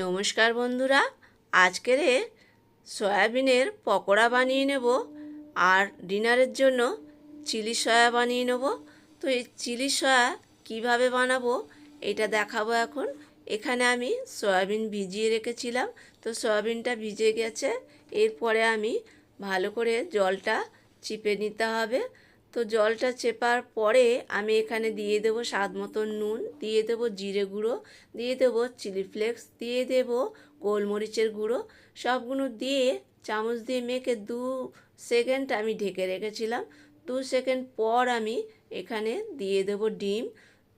নমস্কার বন্ধুরা, আজকের সয়াবিনের পকোড়া বানিয়ে নেব আর ডিনারের জন্য চিলি সয়া বানিয়ে নেব। তো এই চিলি সয়া কীভাবে বানাবো এটা দেখাবো এখন। এখানে আমি সয়াবিন ভিজিয়ে রেখেছিলাম, তো সয়াবিনটা ভিজে গেছে। এরপরে আমি ভালো করে জলটা চিপে নিতে হবে। তো জলটা চেপার পরে আমি এখানে দিয়ে দেবো স্বাদ মতন নুন, দিয়ে দেবো জিরে গুঁড়ো, দিয়ে দেবো চিলি ফ্লেক্স, দিয়ে দেবো গোলমরিচের গুঁড়ো। সবগুলো দিয়ে চামচ দিয়ে মেখে দু সেকেন্ড আমি ঢেকে রেখেছিলাম। দু সেকেন্ড পর আমি এখানে দিয়ে দেবো ডিম।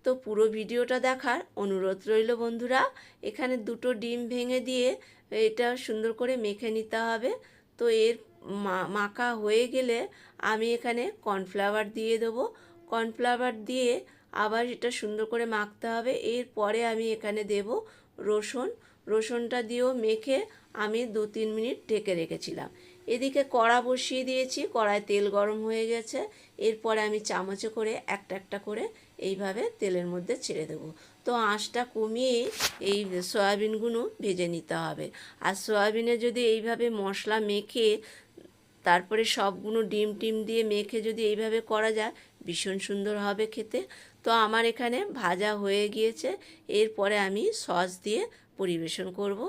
তো পুরো ভিডিওটা দেখার অনুরোধ রইল বন্ধুরা, এখানে দুটো ডিম ভেঙে দিয়ে এটা সুন্দর করে মেখে নিতে হবে। তো এর মাখা হয়ে গেলে আমি এখানে কর্নফ্লাওয়ার দিয়ে দেবো। কর্নফ্লাওয়ার দিয়ে আবার এটা সুন্দর করে মাখতে হবে। এরপরে আমি এখানে দেব রসুন। রসুনটা দিয়েও মেখে আমি দু তিন মিনিট ঢেকে রেখেছিলাম। এদিকে কড়া বসিয়ে দিয়েছি, কড়ায় তেল গরম হয়ে গেছে। এরপরে আমি চামচে করে একটা একটা করে এইভাবে তেলের মধ্যে ছেড়ে দেবো। তো আঁশটা কমিয়ে এই সয়াবিনগুলো ভেজে নিতে হবে। আর সয়াবিনে যদি এইভাবে মশলা মেখে তারপরে সবগুলো ডিম টিম দিয়ে মেখে যদি এইভাবে করা যায়, ভীষণ সুন্দর হবে খেতে। তো আমার এখানে ভাজা হয়ে গিয়েছে, এরপরে আমি সস দিয়ে পরিবেশন করব।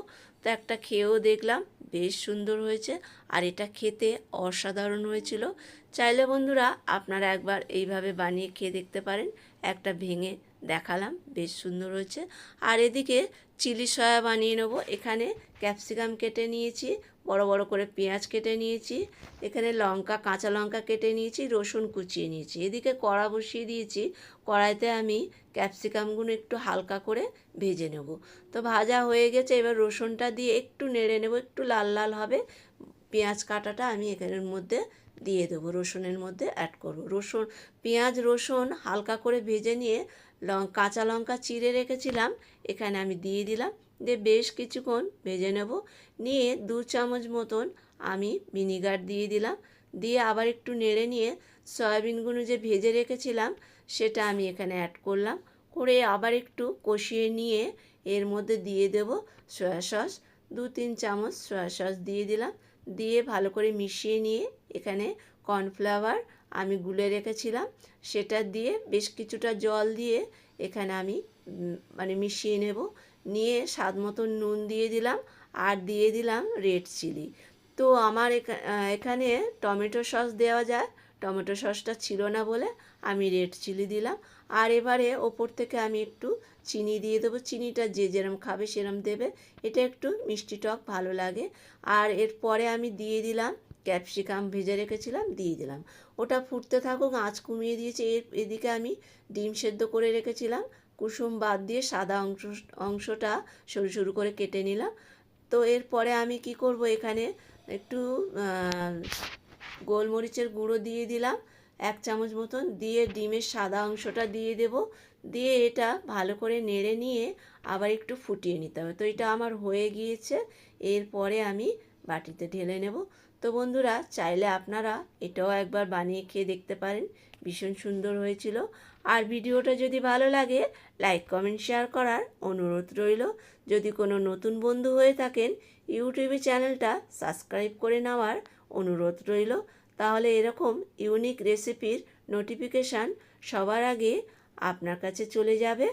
তো একটা খেয়েও দেখলাম, বেশ সুন্দর হয়েছে। আর এটা খেতে অসাধারণ হয়েছিল। চাইলে বন্ধুরা, আপনারা একবার এইভাবে বানিয়ে খেয়ে দেখতে পারেন। একটা ভেঙে দেখালাম, বেশ সুন্দর হয়েছে। আর এদিকে চিলি সয়া বানিয়ে নেব। এখানে ক্যাপসিকাম কেটে নিয়েছি, বড় বড় করে পেঁয়াজ কেটে নিয়েছি, এখানে লঙ্কা, কাঁচা লঙ্কা কেটে নিয়েছি, রসুন কুচিয়ে নিয়েছি। এদিকে কড়া বসিয়ে দিয়েছি, কড়াইতে আমি ক্যাপসিকামগুলো একটু হালকা করে ভেজে নেব। তো ভাজা হয়ে গেছে, এবার রসুনটা দিয়ে একটু নেড়ে নেব, একটু লাল লাল হবে। পেঁয়াজ কাটাটা আমি এখানের মধ্যে দিয়ে দেবো রসুনের মধ্যে অ্যাড করব। রসুন, পেঁয়াজ, রসুন হালকা করে ভেজে নিয়ে কাঁচা লঙ্কা চিড়ে রেখেছিলাম, এখানে আমি দিয়ে দিলাম। দিয়ে বেশ কিছুক্ষণ ভেজে নেব। নিয়ে দু চামচ মতন আমি ভিনিগার দিয়ে দিলাম। দিয়ে আবার একটু নেড়ে নিয়ে সয়াবিনগুলো যে ভেজে রেখেছিলাম, সেটা আমি এখানে অ্যাড করলাম। করে আবার একটু কষিয়ে নিয়ে এর মধ্যে দিয়ে দেব সয়া সস দু, তিন চামচ সয়া সস দিয়ে দিলাম। দিয়ে ভালো করে মিশিয়ে নিয়ে এখানে কর্নফ্লাওয়ার আমি গুলে রেখেছিলাম। সেটা দিয়ে বেশ কিছুটা জল দিয়ে এখানে আমি মানে মিশিয়ে নেব। নিয়ে স্বাদ মতো নুন দিয়ে দিলাম আর দিয়ে দিলাম রেড চিলি। তো আমার এখা- এখানে টমেটো সস দেওয়া যায়। টমেটো সসটা ছিল না বলে আমি রেড চিলি দিলাম। আর এবারে ওপর থেকে আমি একটু চিনি দিয়ে দেবো। চিনিটা যে যেরম খাবে সেরম দেবে। এটা একটু মিষ্টি টক ভালো লাগে। আর এরপরে আমি দিয়ে দিলাম, ক্যাপসিকাম ভেজে রেখেছিলাম, দিয়ে দিলাম। ওটা ফুটতে থাকুক, আঁচ কমিয়ে দিয়েছি। এর এদিকে আমি ডিম সেদ্ধ করে রেখেছিলাম। কুসুম বাদ দিয়ে সাদা অংশ, অংশটা সরু সরু করে কেটে নিলাম। তো এরপরে আমি কি করব এখানে একটু গোলমরিচের গুঁড়ো দিয়ে দিলাম। এক চামচ মতন দিয়ে ডিমের সাদা অংশটা দিয়ে দেব। দিয়ে এটা ভালো করে নেড়ে নিয়ে আবার একটু ফুটিয়ে নিতে হবে। তো এটা আমার হয়ে গিয়েছে। এরপরে আমি বাটিতে ঢেলে নেব। তো বন্ধুরা, চাইলে আপনারা এটাও একবার বানিয়ে খেয়ে দেখতে পারেন। ভীষণ সুন্দর হয়েছিল। আর ভিডিওটা যদি ভালো লাগে, লাইক, কমেন্ট, শেয়ার করার অনুরোধ রইল। যদি কোনো নতুন বন্ধু হয়ে থাকেন, ইউটিউবে চ্যানেলটা সাবস্ক্রাইব করে নেওয়ার অনুরোধ রইল। তাহলে এরকম ইউনিক রেসিপির নোটিফিকেশান সবার আগে আপনার কাছে চলে যাবে।